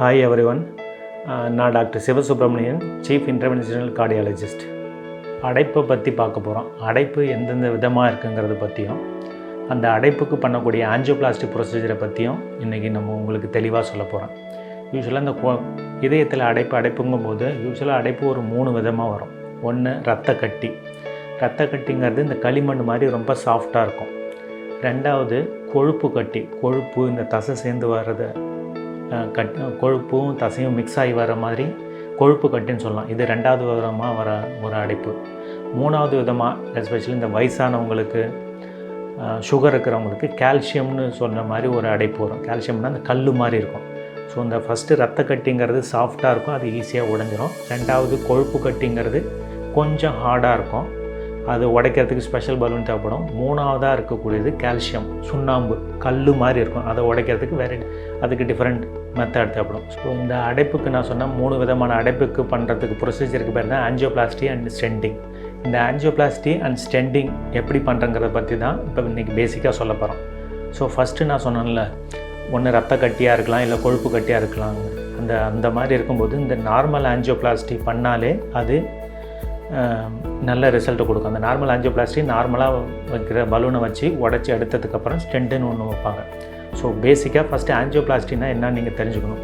Hi everyone நான் doctor Sivasubramanian chief interventional cardiologist அடைப்பை பற்றி பார்க்க போகிறோம் அடைப்பு எந்தெந்த விதமாக இருக்குங்கிறத பற்றியும் அந்த அடைப்புக்கு பண்ணக்கூடிய ஆஞ்சியோபிளாஸ்டிக் ப்ரொசீஜரை பற்றியும் இன்றைக்கி நம்ம உங்களுக்கு தெளிவாக சொல்ல போகிறோம் யூஸ்வலாக இந்த கோ இதயத்தில் அடைப்பு அடைப்புங்கும் போது யூஸ்வலாக அடைப்பு ஒரு மூணு விதமாக வரும். ஒன்று ரத்த கட்டி. ரத்த கட்டிங்கிறது இந்த களிமண் மாதிரி ரொம்ப சாஃப்டாக இருக்கும். ரெண்டாவது கொழுப்பு கட்டி. கொழுப்பு இந்த தசை சேர்ந்து வர்றது கட் கொழுப்பும் தசையும் மிக்ஸ் ஆகி வர மாதிரி கொழுப்பு கட்டுன்னு சொல்லலாம். இது ரெண்டாவது விதமாக வர ஒரு அடைப்பு. மூணாவது விதமாக எஸ்பெஷலி இந்த வயசானவங்களுக்கு சுகர் இருக்கிறவங்களுக்கு கால்சியம்னு சொன்ன மாதிரி ஒரு அடைப்பு வரும். கால்சியம்னா அந்த கல் மாதிரி இருக்கும். ஸோ இந்த ஃபஸ்ட்டு ரத்த கட்டிங்கிறது சாஃப்டாக இருக்கும் அது ஈஸியாக உடஞ்சிரும். ரெண்டாவது கொழுப்பு கட்டிங்கிறது கொஞ்சம் ஹார்டாக இருக்கும். அது உடைக்கிறதுக்கு ஸ்பெஷல் பலூன் தேவைப்படும். மூணாவதாக இருக்கக்கூடியது கால்சியம் சுண்ணாம்பு கல் மாதிரி இருக்கும். அதை உடைக்கிறதுக்கு வேறு அதுக்கு டிஃப்ரெண்ட் மெத்தட் தேவைப்படும் ஸோ இந்த அடைப்புக்கு நான் சொன்ன மூணு விதமான அடைப்புக்கு பண்ணுறதுக்கு ப்ரொசீஜருக்கு பேர் தான் ஆஞ்சியோபிளாஸ்டி அண்ட் ஸ்டெண்டிங் இந்த ஆஞ்சியோபிளாஸ்டி அண்ட் ஸ்டெண்டிங் எப்படி பண்ணுறங்கிறத பற்றி தான் இப்போ இன்றைக்கி பேசிக்காக சொல்ல போகிறோம் ஸோ ஃபஸ்ட்டு நான் சொன்னேன்ல ஒன்று ரத்த கட்டியாக இருக்கலாம் இல்லை கொழுப்பு கட்டியாக இருக்கலாம். அந்த அந்த மாதிரி இருக்கும்போது இந்த நார்மல் ஆஞ்சியோபிளாஸ்டி பண்ணாலே அது நல்ல ரிசல்ட்டை கொடுக்கும். அந்த நார்மல் ஆஞ்சியோபிளாஸ்டி நார்மலாக வைக்கிற பலூனை வச்சு உடச்சி எடுத்ததுக்கப்புறம் ஸ்டெண்டுன்னு ஒன்று வைப்பாங்க. ஸோ பேசிக்காக ஃபஸ்ட்டு ஆஞ்சியோபிளாஸ்டினா என்னன்னு நீங்கள் தெரிஞ்சுக்கணும்.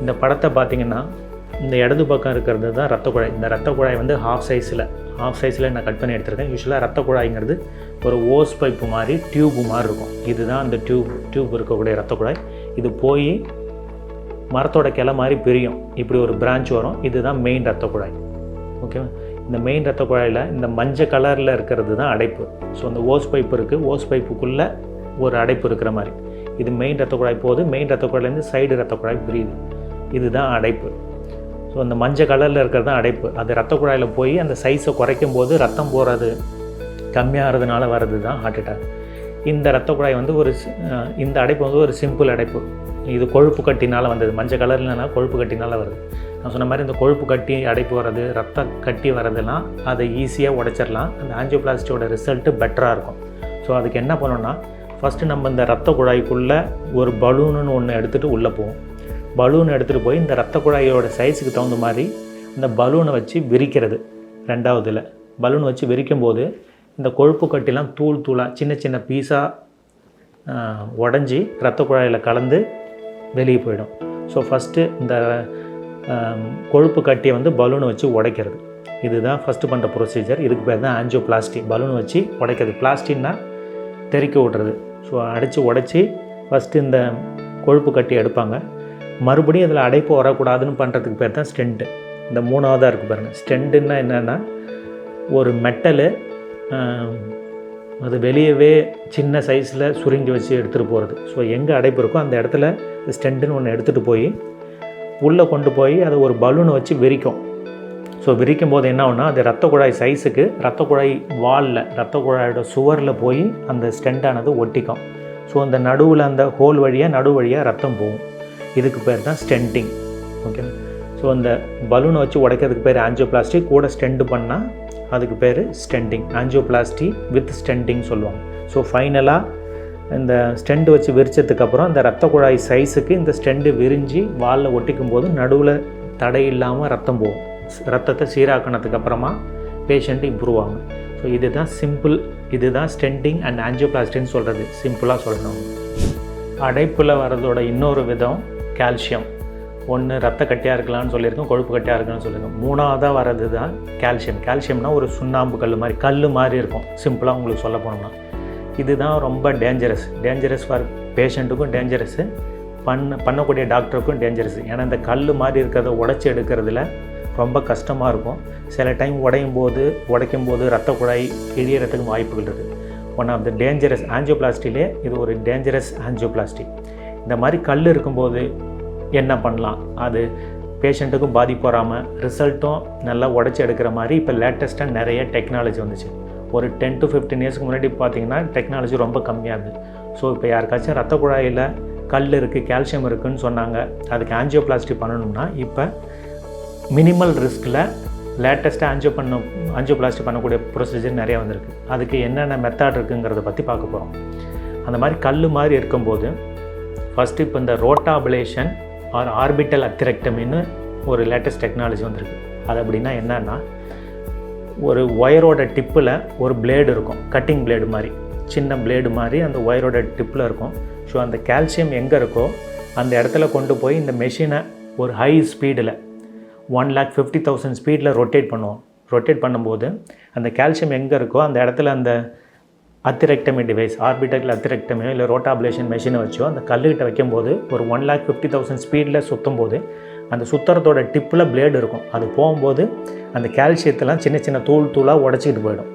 இந்த படத்தை பார்த்தீங்கன்னா இந்த இடது பக்கம் இருக்கிறது தான் ரத்த குழாய். இந்த ரத்த குழாய் வந்து ஹாஃப் சைஸில் ஹாஃப் சைஸில் நான் கட் பண்ணி எடுத்திருக்கேன். யூஸ்வலாக ரத்த குழாய்ங்கிறது ஒரு ஓஸ் பைப்பு மாதிரி டியூப் மாதிரி இருக்கும். இதுதான் அந்த டியூப் டியூப் இருக்கக்கூடிய ரத்த குழாய். இது போய் மரத்தோட கிளை மாதிரி பிரியும். இப்படி ஒரு பிரான்ச் வரும். இதுதான் மெயின் ரத்த குழாய். ஓகேவா இந்த மெயின் ரத்த குழாயில் இந்த மஞ்சள் கலரில் இருக்கிறது தான் அடைப்பு. ஸோ அந்த ஓஸ் பைப் இருக்குது ஓஸ் பைப்புக்குள்ளே ஒரு அடைப்பு இருக்கிற மாதிரி. இது மெயின் ரத்த குழாய் போகுது. மெயின் ரத்த குழாயிலேருந்து சைடு ரத்த குழாய் பிரியுது இதுதான் அடைப்பு. ஸோ அந்த மஞ்சள் கலரில் இருக்கிறது தான் அடைப்பு. அது ரத்த குழாயில் போய் அந்த சைஸை குறைக்கும் போது ரத்தம் போகிறது கம்மியாகிறதுனால வர்றது தான் ஹார்ட் அட்டாக் இந்த ரத்த குழாய் வந்து ஒரு இந்த அடைப்பு வந்து ஒரு சிம்பிள் அடைப்பு. இது கொழுப்பு கட்டினால் வந்தது. மஞ்சள் கலர்லனா கொழுப்பு கட்டினால் வருது. நான் சொன்ன மாதிரி இந்த கொழுப்பு கட்டி அடைப்பு வர்றது ரத்த கட்டி வர்றதுலாம் அதை ஈஸியாக உடைச்சிடலாம். அந்த ஆஞ்சியோபிளாஸ்டியோட ரிசல்ட்டு பெட்டராக இருக்கும். ஸோ அதுக்கு என்ன பண்ணணும்னா ஃபஸ்ட்டு நம்ம இந்த ரத்த குழாய்க்குள்ளே ஒரு பலூனுன்னு ஒன்று எடுத்துகிட்டு உள்ளே போவோம். பலூன் எடுத்துகிட்டு போய் இந்த ரத்த குழாயோட சைஸுக்கு தகுந்த மாதிரி இந்த பலூனை வச்சு விரிக்கிறது. ரெண்டாவதில் பலூன் வச்சு விரிக்கும் போது இந்த கொழுப்பு கட்டிலாம் தூள் தூளாக சின்ன சின்ன பீஸாக உடஞ்சி ரத்த குழாயில் கலந்து வெளியே போயிடும். ஸோ ஃபஸ்ட்டு இந்த கொழுப்பு கட்டியை வந்து பலூனை வச்சு உடைக்கிறது. இதுதான் ஃபஸ்ட்டு பண்ணுற ப்ரொசீஜர் இதுக்கு பேர் தான் ஆஞ்சியோபிளாஸ்டி பலூன் வச்சு உடைக்கிறது. பிளாஸ்டின்னா தெறிக்க விட்றது. ஸோ அடைச்சி உடச்சி ஃபஸ்ட்டு இந்த கொழுப்பு கட்டி எடுப்பாங்க. மறுபடியும் அதில் அடைப்பு வரக்கூடாதுன்னு பண்ணுறதுக்கு பேர் தான் ஸ்டெண்ட்டு இந்த மூணாவதாக இருக்குது பாருங்கள் ஸ்டென்ட்டுன்னா என்னென்னா ஒரு மெட்டலு அது வெளியவே சின்ன சைஸில் சுருங்கி வச்சு எடுத்துகிட்டு போகிறது ஸோ எங்கே அடைப்பு இருக்கோ அந்த இடத்துல ஸ்டெண்டுன்னு ஒன்று எடுத்துகிட்டு போய் உள்ளே கொண்டு போய் அதை ஒரு பலூனை வச்சு விரிக்கும் ஸோ விரிக்கும் போது என்ன ஆகுனா அது ரத்த குழாய் சைஸுக்கு ரத்த குழாய் வாலில் ரத்த குழாயோட சுவரில் போய் அந்த ஸ்டெண்டானது ஒட்டிக்கும். ஸோ அந்த நடுவில் அந்த ஹோல் வழியாக நடு வழியாக ரத்தம் போகும். இதுக்கு பேர் தான் ஸ்டென்டிங் ஓகே ஸோ அந்த பலூனை வச்சு உடைக்கிறதுக்கு பேர் ஆஞ்சியோபிளாஸ்டி கூட ஸ்டெண்டு பண்ணால் அதுக்கு பேர் ஸ்டெண்டிங் ஆஞ்சியோபிளாஸ்டி வித் ஸ்டெண்டிங் சொல்லுவாங்க. ஸோ ஃபைனலாக இந்த ஸ்டெண்டு வச்சு விரிச்சதுக்கப்புறம் இந்த ரத்த குழாய் சைஸுக்கு இந்த ஸ்டெண்டு விரிஞ்சு வாலில் ஒட்டிக்கும் போது நடுவில் தடை இல்லாமல் ரத்தம் போகும். ரத்தத்தை சீராக்கினதுக்கு அப்புறமா பேஷண்ட் இம்ப்ரூவ் ஆகும் ஸோ இதுதான் சிம்பிள் இதுதான் ஸ்டெண்டிங் அண்ட் ஆஞ்சியோபிளாஸ்டின்னு சொல்கிறது சிம்பிளாக சொல்லணும். அடைப்பில் வர்றதோட இன்னொரு விதம் கால்சியம் ஒன்று ரத்த கட்டியாக இருக்கலாம்னு சொல்லியிருக்கோம் கொழுப்பு கட்டியாக இருக்கலாம்னு சொல்லியிருக்கோம். மூணாவதாக வர்றது தான் கால்சியம் கால்சியம்னா ஒரு சுண்ணாம்பு கல் மாதிரி கல் மாதிரி இருக்கும். சிம்பிளாக உங்களுக்கு சொல்ல போனோம்னா. இதுதான் ரொம்ப டேஞ்சரஸ் டேஞ்சரஸ் ஃபார் பேஷண்ட்டுக்கும் டேஞ்சரஸு பண்ண பண்ணக்கூடிய டாக்டருக்கும் டேஞ்சரஸ் ஏன்னா இந்த கல் மாதிரி இருக்கிறத உடச்சி எடுக்கிறதுல ரொம்ப கஷ்டமாக இருக்கும். சில டைம் உடையும் போது உடைக்கும் போது ரத்த குழாய் கிழியறதுக்கு வாய்ப்புகள் இருக்குது ஒன் ஆஃப் த டேஞ்சரஸ் ஆஞ்சியோபிளாஸ்டிலே இது ஒரு டேஞ்சரஸ் ஆஞ்சியோபிளாஸ்டி இந்த மாதிரி கல் இருக்கும்போது என்ன பண்ணலாம்? அது பேஷண்ட்டுக்கும் பாதிப்பு வராமல் ரிசல்ட்டும் நல்லா உடச்சி எடுக்கிற மாதிரி இப்போ லேட்டஸ்ட்டாக நிறைய டெக்னாலஜி வந்துச்சு. ஒரு டென் டு ஃபிஃப்டீன் இயர்ஸ்க்கு முன்னாடி பார்த்தீங்கன்னா டெக்னாலஜி ரொம்ப கம்மியாக இருந்தது. ஸோ இப்போ யாருக்காச்சும் ரத்த குழாயில் கல் இருக்குது கால்சியம் இருக்குதுன்னு சொன்னாங்க. அதுக்கு ஆஞ்சியோபிளாஸ்டி பண்ணணும்னா இப்போ மினிமல் ரிஸ்கில் லேட்டஸ்ட்டாக ஆஞ்சியோ பண்ண ஆஞ்சியோபிளாஸ்டி பண்ணக்கூடிய ப்ரொசீஜர் நிறையா வந்திருக்கு. அதுக்கு என்னென்ன மெத்தட் இருக்குங்கிறத பற்றி பார்க்க போகிறோம் அந்த மாதிரி கல் மாதிரி இருக்கும்போது ஃபஸ்ட்டு இப்போ இந்த ரோட்டாபிளேஷன் ஆர் ஆர்பிட்டல் அத்திரெக்டமின்னு ஒரு லேட்டஸ்ட் டெக்னாலஜி வந்திருக்கு. அது அப்படின்னா என்னன்னா ஒரு ஒயரோட டிப்பில் ஒரு பிளேடு இருக்கும். கட்டிங் பிளேடு மாதிரி. சின்ன பிளேடு மாதிரி அந்த ஒயரோட டிப்பில் இருக்கும். ஸோ அந்த கால்சியம் எங்கே இருக்கோ அந்த இடத்துல கொண்டு போய் இந்த மெஷினை ஒரு ஹை ஸ்பீடில் ஒன் லேக் ஃபிஃப்டி தௌசண்ட் ஸ்பீடில் ரொட்டேட் பண்ணுவோம். ரொட்டேட் பண்ணும்போது அந்த கால்சியம் எங்கே இருக்கோ அந்த இடத்துல அந்த அத்திரெக்டமி டிவைஸ் ஆர்பிட்டக்கில் அத்திரெக்டமியோ இல்லை ரோட்டாப்லேஷன் மெஷினை வச்சோ அந்த கல்லுக்கிட்ட வைக்கும்போது ஒரு ஒன் லேக் ஃபிஃப்டி தௌசண்ட் ஸ்பீடில் சுற்றும் போது அந்த சுத்தரத்தோட டிப்பில் பிளேடு இருக்கும். அது போகும்போது அந்த கால்சியத்தெல்லாம் சின்ன சின்ன தூள் தூளாக உடச்சிக்கிட்டு போயிடும்.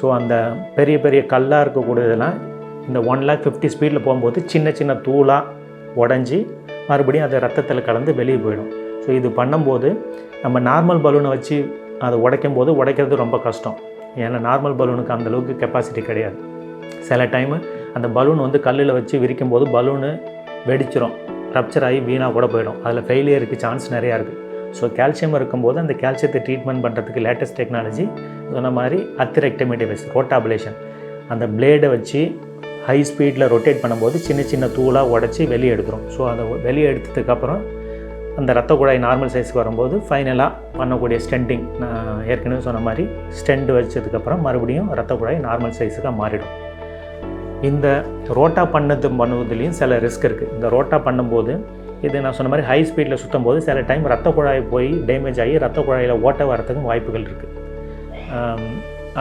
ஸோ அந்த பெரிய பெரிய கல்லாக இருக்கக்கூடியதெல்லாம் இந்த ஒன் லேக் ஃபிஃப்டி ஸ்பீடில் போகும்போது சின்ன சின்ன தூளாக உடஞ்சி மறுபடியும் அது ரத்தத்தில் கலந்து வெளியே போயிடும். ஸோ இது பண்ணும்போது நம்ம நார்மல் பலூனை வச்சு அதை உடைக்கும் போது உடைக்கிறது ரொம்ப கஷ்டம். ஏன்னா நார்மல் பலூனுக்கு அந்தளவுக்கு கெப்பாசிட்டி கிடையாது. சில டைமு அந்த பலூன் வந்து கல்லில் வச்சு விரிக்கும் போது பலூனு வெடிச்சிரும். ரப்சர் ஆகி வீணாக கூட போயிடும். அதில் ஃபெயிலியருக்கு சான்ஸ் நிறையா இருக்குது ஸோ கால்சியம் இருக்கும்போது அந்த கால்சியத்தை ட்ரீட்மெண்ட் பண்ணுறதுக்கு லேட்டஸ்ட் டெக்னாலஜி சொன்ன மாதிரி அத்திரெக்டமி டிவைஸ் ரோட்டாபுலேஷன் அந்த பிளேடை வச்சு ஹை ஸ்பீடில் ரொட்டேட் பண்ணும்போது சின்ன சின்ன தூளாக உடச்சி வெளியே எடுக்கிறோம். ஸோ அதை வெளியே எடுத்ததுக்கப்புறம் அந்த ரத்த குழாய் நார்மல் சைஸ்க்கு வரும்போது ஃபைனலாக பண்ணக்கூடிய ஸ்டெண்டிங் நான் ஏற்கனவே சொன்ன மாதிரி ஸ்டெண்ட் வச்சதுக்கப்புறம் மறுபடியும் ரத்த குழாய் நார்மல் சைஸுக்காக மாறிடும். இந்த ரோட்டா பண்ணது பண்ணுவதுலேயும் சில ரிஸ்க் இருக்குது இந்த ரோட்டா பண்ணும்போது இது நான் சொன்ன மாதிரி ஹை ஸ்பீடில் சுற்றும் போது சில டைம் ரத்த குழாய் போய் டேமேஜ் ஆகி ரத்த குழாயில் ஓட்ட வரத்துக்கும் வாய்ப்புகள் இருக்குது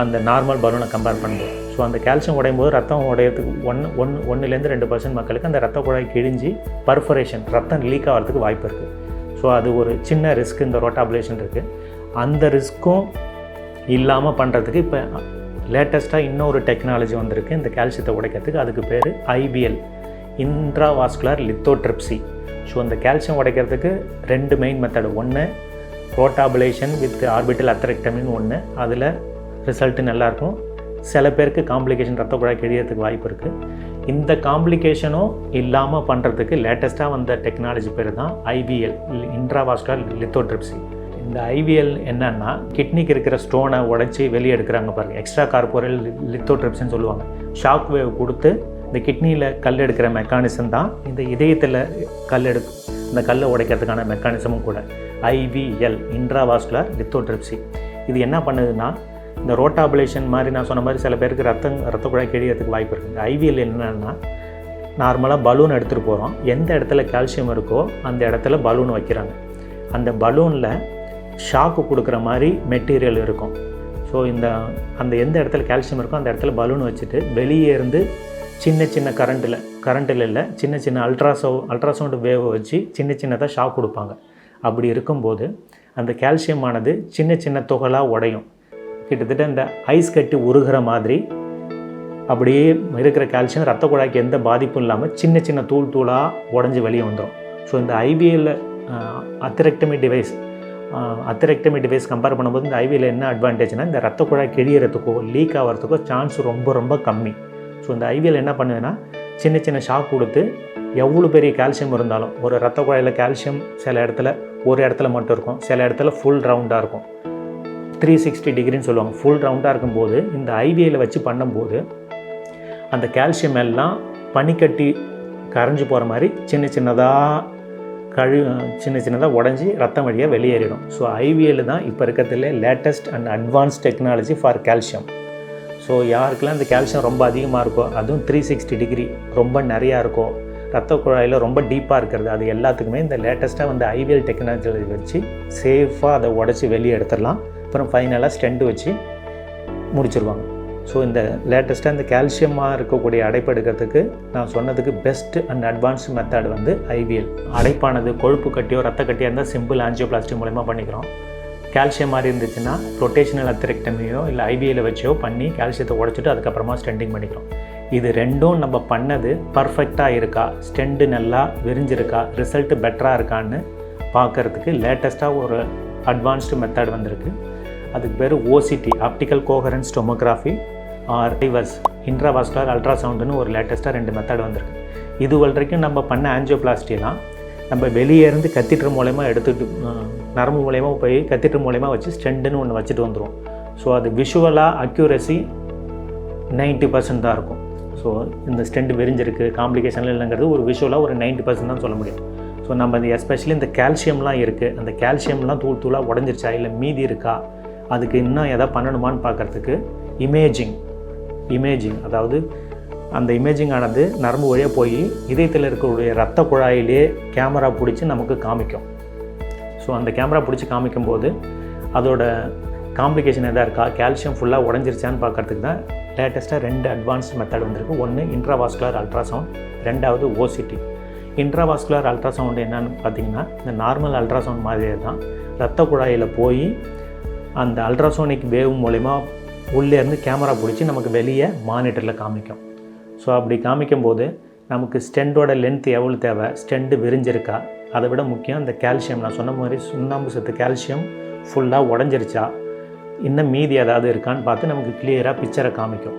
அந்த நார்மல் பலூனை கம்பேர் பண்ணும்போது. ஸோ அந்த கால்சியம் உடையும் போது ரத்தம் உடையத்துக்கு ஒன்று ஒன்று ஒன்றுலேருந்து ரெண்டு பர்சன்ட் மக்களுக்கு அந்த ரத்த குழாய் கிழிஞ்சி பர்ஃபரேஷன் ரத்தம் லீக் ஆகிறதுக்கு வாய்ப்பு இருக்குது ஸோ அது ஒரு சின்ன ரிஸ்க் இந்த ரோட்டாபுலேஷன் இருக்குது அந்த ரிஸ்க்கும் இல்லாமல் பண்ணுறதுக்கு இப்போ லேட்டஸ்ட்டாக இன்னொரு டெக்னாலஜி வந்திருக்கு. இந்த கால்சியத்தை உடைக்கிறதுக்கு அதுக்கு பேர் ஐபிஎல் இன்ட்ராவாஸ்குலர் லித்தோட்ரிப்சி ஸோ அந்த கால்சியம் உடைக்கிறதுக்கு ரெண்டு மெயின் மெத்தடு ஒன்று ரோட்டாபுலேஷன் வித் ஆர்பிட்டல் அத்தரெக்டமின்னு ஒன்று அதில் ரிசல்ட்டு நல்லாயிருக்கும் சில பேருக்கு காம்ப்ளிகேஷன் ரத்த குழாய் கிழியறதுக்கு வாய்ப்பு இருக்குது இந்த காம்ப்ளிகேஷனும் இல்லாமல் பண்ணுறதுக்கு லேட்டஸ்ட்டாக வந்த டெக்னாலஜி பேர் தான் I P L intravascular lithotripsy இந்த ஐவிஎல் என்னன்னா கிட்னிக்கு இருக்கிற ஸ்டோனை உடைச்சி வெளியே எடுக்கிறாங்க பாருங்கள் எக்ஸ்ட்ரா கார்போரல் லித்தோட்ரிப்ஸ்ன்னு சொல்லுவாங்க. ஷாக் வேவ் கொடுத்து இந்த கிட்னியில் கல் எடுக்கிற மெக்கானிசம் தான் இந்த இதயத்தில் கல் எடு இந்த கல்லை உடைக்கிறதுக்கான மெக்கானிசமும் கூட. ஐவிஎல் இன்ட்ராவாஸ்குலர் லித்தோட்ரிப்சி இது என்ன பண்ணுதுன்னா இந்த ரோட்டாபுலேஷன் மாதிரி நான் சொன்ன மாதிரி சில பேருக்கு ரத்தம் ரத்த குழாய் கிழியறதுக்கு வாய்ப்பு இருக்குது இந்த ஐவிஎல் நார்மலாக பலூன் எடுத்துகிட்டு போகிறோம் எந்த இடத்துல கால்சியம் இருக்கோ அந்த இடத்துல பலூன் வைக்கிறாங்க. அந்த பலூனில் ஷாக்கு கொடுக்குற மாதிரி மெட்டீரியல் இருக்கும். ஸோ இந்த அந்த எந்த இடத்துல கால்சியம் இருக்கோ அந்த இடத்துல பலூன் வச்சுட்டு வெளியே இருந்து சின்ன சின்ன கரண்ட்டில் கரண்ட்டில் இல்லை சின்ன சின்ன அல்ட்ராசோ அல்ட்ராசவுண்டு வேவை வச்சு சின்ன சின்னதாக ஷாக் கொடுப்பாங்க. அப்படி இருக்கும்போது அந்த கால்சியமானது சின்ன சின்ன துகளாக உடையும். கிட்டத்தட்ட இந்த ஐஸ் கட்டி உருகிற மாதிரி அப்படியே இருக்கிற கால்சியம் ரத்த குழாய்க்கு எந்த பாதிப்பும் இல்லாமல் சின்ன சின்ன தூள் தூளாக உடஞ்சி வெளியே வந்துடும். ஸோ இந்த IVL atherectomy device atherectomy device compare பண்ணும்போது இந்த ஐவியில் என்ன அட்வான்டேஜ்னால் இந்த ரத்த குழாய் கிழியறதுக்கோ லீக் ஆகிறதுக்கோ சான்ஸ் ரொம்ப ரொம்ப கம்மி. ஸோ இந்த ஐவியில் என்ன பண்ணுவேன்னா சின்ன சின்ன ஷாக் கொடுத்து எவ்வளோ பெரிய கால்சியம் இருந்தாலும் ஒரு ரத்த குழாயில் கால்சியம் சில இடத்துல ஒரு இடத்துல மட்டும் இருக்கும். சில இடத்துல ஃபுல் ரவுண்டாக இருக்கும். த்ரீ சிக்ஸ்டி டிகிரின்னு சொல்லுவாங்க. ஃபுல் ரவுண்டாக இருக்கும்போது இந்த ஐவியில் வச்சு பண்ணும்போது அந்த கால்சியம் எல்லாம் பனிக்கட்டி கரைஞ்சி போகிற மாதிரி சின்ன சின்னதாக கழு சின்ன சின்னதாக உடஞ்சி ரத்தம் வழியாக வெளியேறிடும். ஸோ ஐவிஎல் தான் இப்போ இருக்கிறதுல latest and advance technology for calcium so யாருக்கெல்லாம் இந்த கால்சியம் ரொம்ப அதிகமாக இருக்கோ அதுவும் த்ரீ சிக்ஸ்டி டிகிரி ரொம்ப நிறையா இருக்கோ ரத்த குழாயில் ரொம்ப டீப்பாக இருக்கிறது அது எல்லாத்துக்குமே இந்த லேட்டஸ்ட்டாக வந்து ஐவிஎல் டெக்னாலஜி வச்சு சேஃபாக அதை உடச்சி வெளியே எடுத்துடலாம். அப்புறம் ஃபைனலாக ஸ்டெண்ட் வச்சு முடிச்சிருவாங்க. ஸோ இந்த லேட்டஸ்ட்டாக இந்த கால்சியமாக இருக்கக்கூடிய அடைப்பெடுக்கிறதுக்கு நான் சொன்னதுக்கு பெஸ்ட் அண்ட் அட்வான்ஸ் மெத்தட் வந்து ஐவிஎல் அடைப்பானது கொழுப்பு கட்டியோ ரத்த கட்டியோ இருந்தால் சிம்பிள் ஆஞ்சியோபிளாஸ்டி மூலயமா பண்ணிக்கிறோம். கால்சியம் மாதிரி இருந்துச்சுன்னா ரொட்டேஷனல் அத்திரக்டமியோ இல்லை ஐவிஎல் வச்சோ பண்ணி கால்சியத்தை உடச்சிட்டு அதுக்கப்புறமா ஸ்டெண்டிங் பண்ணிக்கிறோம். இது ரெண்டும் நம்ம பண்ணது பர்ஃபெக்டாக இருக்கா? ஸ்டெண்டு நல்லா விரிஞ்சிருக்கா? ரிசல்ட்டு பெட்டராக இருக்கான்னு பார்க்குறதுக்கு லேட்டஸ்ட்டாக ஒரு அட்வான்ஸ்டு மெத்தட் வந்திருக்கு. அதுக்கு பேர் OCT optical coherence tomography or reverse intravascular அல்ட்ராசவுண்டுன்னு ஒரு லேட்டஸ்ட்டாக ரெண்டு மெத்தட் வந்திருக்கு. இது வரைக்கும் நம்ம பண்ண ஆஞ்சியோபிளாஸ்டிலாம் நம்ம வெளியே இருந்து கத்திட்டர் மூலயமா எடுத்துகிட்டு நரம்பு மூலயமா போய் கத்திட்டர் மூலயமா வச்சு ஸ்டெண்டுன்னு ஒன்று வச்சுட்டு வந்துடும் ஸோ அது விஷுவலாக அக்யூரசி நைன்ட்டி பர்சன்ட் தான் இருக்கும். ஸோ இந்த ஸ்டெண்ட் விரிஞ்சிருக்கு காம்ப்ளிகேஷன்லாம் இல்லைங்கிறது ஒரு விஷுவலாக ஒரு நைன்ட்டி பர்சன்ட் தான் சொல்ல முடியும். ஸோ ஸோ நம்ம இந்த எஸ்பெஷலி இந்த கால்சியம்லாம் இருக்குது அந்த கால்சியம்லாம் தூள் தூளாக உடஞ்சிருச்சா? இல்லை மீதி இருக்கா? அதுக்கு இன்னும் எதாவது பண்ணணுமான்னு பார்க்குறதுக்கு இமேஜிங் இமேஜிங் அதாவது அந்த இமேஜிங் ஆனது நரம்பு வழியாக போய் இதயத்தில் இருக்கக்கூடிய ரத்த குழாயிலே கேமரா பிடிச்சி நமக்கு காமிக்கும். ஸோ அந்த கேமரா பிடிச்சி காமிக்கும்போது அதோட காம்ப்ளிகேஷன் எதாக இருக்கா? கால்சியம் ஃபுல்லாக உடஞ்சிருச்சான்னு பார்க்கறதுக்கு தான் லேட்டஸ்ட்டாக ரெண்டு அட்வான்ஸ் மெத்தட் வந்திருக்கு. ஒன்று இன்ட்ராவாஸ்குலர் அல்ட்ராசவுண்ட் ரெண்டாவது ஓசிடி இன்ட்ராவாஸ்குலர் அல்ட்ராசவுண்ட் என்னன்னு பார்த்தீங்கன்னா இந்த நார்மல் அல்ட்ராசவுண்ட் மாதிரியே தான் ரத்த குழாயில் போய் அந்த அல்ட்ராசோனிக் வேவ் மூலிமா உள்ளேருந்து கேமரா பிடிச்சி நமக்கு வெளியே மானிட்டரில் காமிக்கும். ஸோ அப்படி காமிக்கும்போது நமக்கு ஸ்டெண்டோட லென்த் எவ்வளோ தேவை? ஸ்டெண்டு விரிஞ்சிருக்கா? அதை விட முக்கியம் இந்த கால்சியம் நான் சொன்ன மாதிரி சுண்ணாம்பு சத்து கால்சியம் ஃபுல்லாக உடஞ்சிருச்சா? இன்னும் மீதி ஏதாவது இருக்கான்னு பார்த்து நமக்கு கிளியராக பிக்சரை காமிக்கும்.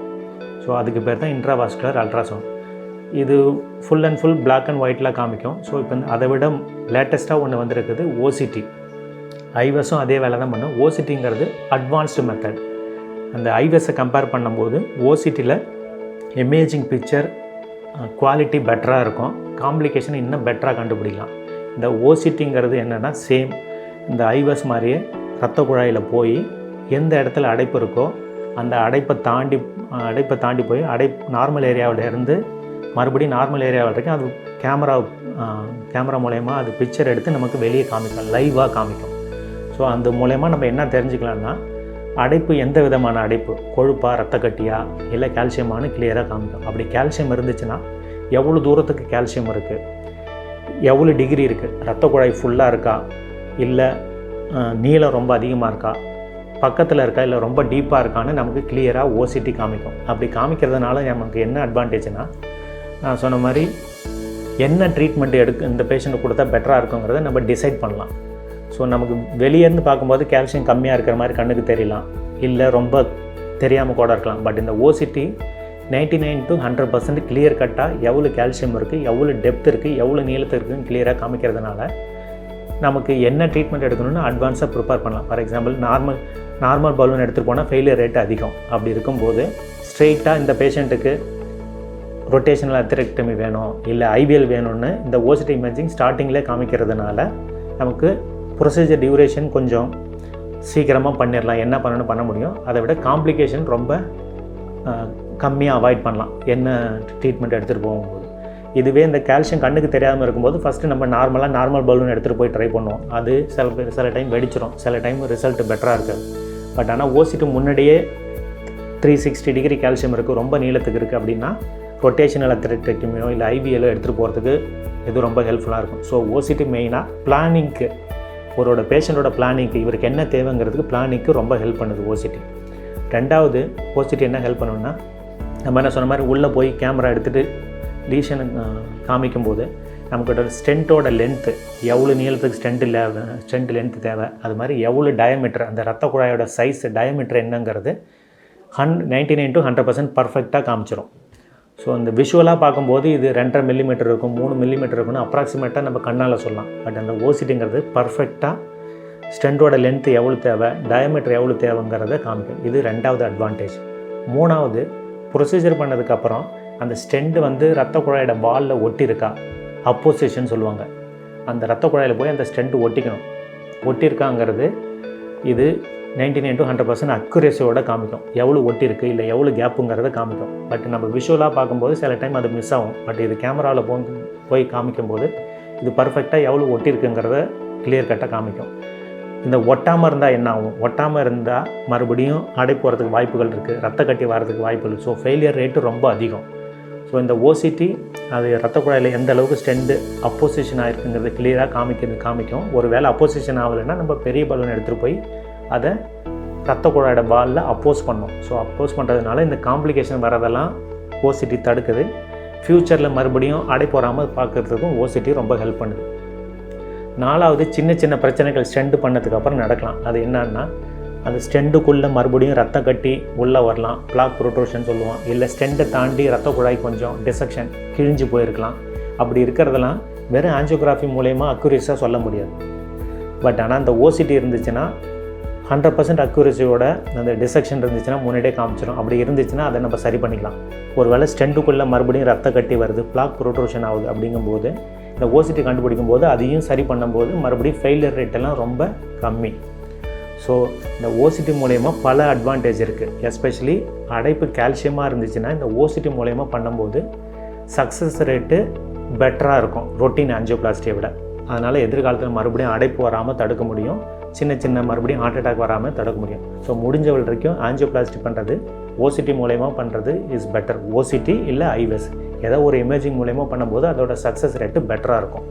ஸோ அதுக்கு பேர் தான் இன்ட்ராவாஸ்குலர் அல்ட்ராசவுண்ட் இது full and full black and ஒயிட்டில் காமிக்கும். ஸோ இப்போ அதை விட லேட்டஸ்ட்டாக ஒன்று வந்திருக்குது ஓசிடி ஐவஸும் அதே வேலை தான் பண்ணும். ஓசிட்டிங்கிறது அட்வான்ஸ்டு மெத்தட் அந்த ஐவஸை கம்பேர் பண்ணும்போது ஓசிட்டியில் இமேஜிங் பிக்சர் குவாலிட்டி பெட்டராக இருக்கும். காம்ப்ளிகேஷன் இன்னும் பெட்டராக கண்டுபிடிக்கலாம். இந்த ஓசிட்டிங்கிறது என்னென்னா சேம் இந்த ஐவஸ் மாதிரியே ரத்த குழாயில் போய் எந்த இடத்துல அடைப்பு இருக்கோ அந்த அடைப்பை தாண்டி அடைப்பை தாண்டி போய் அடை நார்மல் ஏரியாவில் இருந்து மறுபடியும் நார்மல் ஏரியாவில் வரைக்கும் அது கேமரா கேமரா மூலயமா அது பிக்சர் எடுத்து நமக்கு வெளியே காமிக்கும் லைவாக காமிக்கும். ஸோ அந்த மூலயமா நம்ம என்ன தெரிஞ்சுக்கலாம்னா அடைப்பு எந்த விதமான அடைப்பு? கொழுப்பா ரத்த கட்டியா இல்லை கால்சியமானு கிளியராக காமிக்கும். அப்படி கால்சியம் இருந்துச்சுன்னா எவ்வளோ தூரத்துக்கு கால்சியம் இருக்குது எவ்வளோ டிகிரி இருக்குது ரத்த குழாய் ஃபுல்லாக இருக்கா? இல்லை நீளம் ரொம்ப அதிகமாக இருக்கா? பக்கத்தில் இருக்கா? இல்லை ரொம்ப டீப்பாக இருக்கான்னு நமக்கு கிளியராக ஓசிட்டி காமிக்கும். அப்படி காமிக்கிறதுனால நமக்கு என்ன அட்வான்டேஜ்னா நான் சொன்ன மாதிரி என்ன ட்ரீட்மெண்ட் எடுக்க இந்த பேஷண்ட்டு கொடுத்தா பெட்டராக இருக்குங்கிறத நம்ம டிசைட் பண்ணலாம். ஸோ நமக்கு வெளியேருந்து பார்க்கும்போது கால்சியம் கம்மியாக இருக்கிற மாதிரி கண்ணுக்கு தெரியலாம். இல்லை ரொம்ப தெரியாமல் கூட இருக்கலாம். பட் இந்த OCT ninety nine to hundred percent clear கட்டாக எவ்வளோ கால்சியம் இருக்குது எவ்வளோ டெப்த் இருக்குது எவ்வளோ நீளத்து இருக்குதுன்னு கிளியராக காமிக்கிறதுனால நமக்கு என்ன ட்ரீட்மெண்ட் எடுக்கணும்னு அட்வான்ஸாக ப்ரிப்பேர் பண்ணலாம். For example normal normal balloon எடுத்துகிட்டு போனால் ஃபெயிலியர் ரேட் அதிகம். அப்படி இருக்கும்போது ஸ்ட்ரெயிட்டாக இந்த பேஷண்ட்டுக்கு ரொட்டேஷனல் அத்திரெக்டமி வேணும் இல்லை ஐபிஎல் வேணும்னு இந்த ஓசிட்டி இமேஜிங் ஸ்டார்டிங்கில் காமிக்கிறதுனால நமக்கு ப்ரொசீஜர் டியூரேஷன் கொஞ்சம் சீக்கிரமாக பண்ணிடலாம் என்ன பண்ணணும் பண்ண முடியும். அதை விட காம்ப்ளிகேஷன் ரொம்ப கம்மியாக அவாய்ட் பண்ணலாம். என்ன ட்ரீட்மெண்ட் எடுத்துகிட்டு போகும்போது. இதுவே இந்த கால்சியம் கண்ணுக்கு தெரியாமல் இருக்கும்போது ஃபஸ்ட்டு நம்ம நார்மலாக நார்மல் பலூன் எடுத்துகிட்டு போய் ட்ரை பண்ணுவோம். அது சில பேர் சில டைம் வெடிச்சிடும் சில டைம் ரிசல்ட் பெட்டராக இருக்காது. பட் ஆனால் ஓசிட்டு முன்னாடியே த்ரீ சிக்ஸ்டி டிகிரி கால்சியம் இருக்குது ரொம்ப நீளத்துக்கு இருக்குது அப்படின்னா ரொட்டேஷனல் அத்திரெக்டமியோ இல்லை ஐபிஎலோ எடுத்துகிட்டு போகிறதுக்கு இது ரொம்ப ஹெல்ப்ஃபுல்லாக இருக்கும். ஸோ ஓசிட்டு மெயினாக பிளானிங்க்கு ஒருவோட பேஷண்ட்டோட பிளானிங்க்கு இவருக்கு என்ன தேவைங்கிறதுக்கு பிளானிங்க்கு ரொம்ப ஹெல்ப் பண்ணுது ஓசிட்டி ரெண்டாவது ஓசிட்டி என்ன ஹெல்ப் பண்ணுன்னா நம்ம என்ன சொன்ன மாதிரி உள்ளே போய் கேமரா எடுத்துகிட்டு லீஷன் காமிக்கும்போது நம்மக்கிட்ட ஸ்டென்ட்டோட லென்த்து எவ்வளோ நீளத்துக்கு ஸ்டென்ட் இல்லை ஸ்டென்ட் லென்த்து தேவை அது மாதிரி எவ்வளோ டயமீட்டர் அந்த ரத்த குழாயோட சைஸ் டயமீட்டர் என்னங்கிறது ஹன் ninety nine to hundred percent பர்ஃபெக்டாக காமிச்சிரும். ஸோ இந்த விஷுவலாக பார்க்கும்போது இது ரெண்டரை மில்லிமீட்டர் இருக்கும் மூணு மில்லிமீட்டர் இருக்கும்னு அப்ராக்சிமேட்டாக நம்ம கண்ணால் சொல்லலாம். பட் அந்த ஓசிட்டிங்கிறது பர்ஃபெக்டாக ஸ்டெண்டோட லென்த்து எவ்வளோ தேவை டயமீட்டர் எவ்வளோ தேவைங்கிறத காமிக்கும். இது ரெண்டாவது அட்வான்டேஜ் மூணாவது ப்ரொசீஜர் பண்ணதுக்கப்புறம் அந்த ஸ்டெண்டு வந்து ரத்த குழாயோட பாலில் ஒட்டியிருக்கா? அப்போசிஷன் சொல்லுவாங்க. அந்த ரத்த குழாயில் போய் அந்த ஸ்டெண்ட் ஒட்டிக்கணும். ஒட்டியிருக்காங்கிறது இது ninety nine to hundred percent அக்குரேசியோட காமிக்கும். எவ்வளோ ஒட்டியிருக்கு இல்லை எவ்வளோ கேப்புங்கிறத காமிக்கும். பட் நம்ம விஷுவலாக பார்க்கும்போது சில டைம் அது மிஸ் ஆகும். பட் இது கேமராவில் போ போய் காமிக்கும்போது இது பர்ஃபெக்டாக எவ்வளோ ஒட்டியிருக்குங்கிறத கிளியர் கட்டாக காமிக்கும். இந்த ஒட்டாமல் இருந்தால் என்ன ஆகும்? ஒட்டாமல் இருந்தால் மறுபடியும் அடை போகிறதுக்கு வாய்ப்புகள் இருக்குது ரத்த கட்டி வர்றதுக்கு வாய்ப்புகள் ஸோ ஃபெயிலியர் ரேட்டு ரொம்ப அதிகம். ஸோ இந்த ஓசிடி அது ரத்த குழாயில் எந்த அளவுக்கு ஸ்டெண்டு அப்போசிஷன் ஆகிருக்குங்கிறது கிளியராக காமிக்கிறது காமிக்கும். ஒரு வேளை அப்போசிஷன் ஆகலைன்னா நம்ம பெரிய பலூன் எடுத்துகிட்டு போய் அதை ரத்த குழாயோட பாலில் அப்போஸ் பண்ணும். ஸோ அப்போஸ் பண்ணுறதுனால இந்த காம்ப்ளிகேஷன் வரதெல்லாம் ஓசிட்டி தடுக்குது. ஃப்யூச்சரில் மறுபடியும் அடை போகாமல் பார்க்குறதுக்கும் ஓசிட்டி ரொம்ப ஹெல்ப் பண்ணுது. நாலாவது சின்ன சின்ன பிரச்சனைகள் ஸ்டெண்டு பண்ணதுக்கப்புறம் நடக்கலாம். அது என்னன்னா அந்த ஸ்டெண்டுக்குள்ளே மறுபடியும் ரத்தம் கட்டி உள்ளே வரலாம். பிளாக் ப்ரோட்ரோஷன் சொல்லுவோம் இல்லை ஸ்டெண்டை தாண்டி ரத்த குழாய் கொஞ்சம் டிசெக்ஷன் கிழிஞ்சு போயிருக்கலாம். அப்படி இருக்கிறதெல்லாம் வெறும் ஆஞ்சியோகிராஃபி மூலயமா அக்யூரேஸாக சொல்ல முடியாது. பட் ஆனால் அந்த ஓசிட்டி இருந்துச்சுன்னா ஹண்ட்ரட் பர்சன்ட் அக்யூரஸியோட அந்த டிசெக்ஷன் இருந்துச்சுன்னா முன்னாடியே காமிச்சிடும் அப்படி இருந்துச்சுன்னா அதை நம்ம சரி பண்ணிக்கலாம். ஒரு வேளை ஸ்டெண்டுக்குள்ளே மறுபடியும் ரத்த கட்டி வருது பிளாக் ப்ரோட்ரோஷன் ஆகுது அப்படிங்கும்போது இந்த ஓசிட்டி கண்டுபிடிக்கும் போது அதையும் சரி பண்ணும்போது மறுபடியும் ஃபெயிலியர் ரேட் எல்லாம் ரொம்ப கம்மி. ஸோ இந்த ஓசிட்டி மூலயமா பல அட்வான்டேஜ் இருக்குது எஸ்பெஷலி அடைப்பு கால்சியமாக இருந்துச்சுன்னா இந்த ஓசிட்டி மூலயமா பண்ணும்போது சக்ஸஸ் ரேட்டு பெட்டராக இருக்கும். ரொட்டீன் ஆஞ்சியோபிளாஸ்டியை விட. அதனால் எதிர்காலத்தில் மறுபடியும் அடைப்பு வராமல் தடுக்க முடியும். சின்ன சின்ன மறுபடியும் ஹார்ட் அட்டாக் வராமல் தடுக்க முடியும். ஸோ முடிஞ்ச வரைக்கும் ஆஞ்சியோபிளாஸ்டி பண்ணுறது ஓசிட்டி மூலயமா பண்ணுறது இஸ் பெட்டர் ஓசிட்டி இல்லை ஐவெஸ் ஏதோ ஒரு இமேஜிங் மூலயமா பண்ணும்போது அதோட சக்ஸஸ் ரேட்டு பெட்டராக இருக்கும்.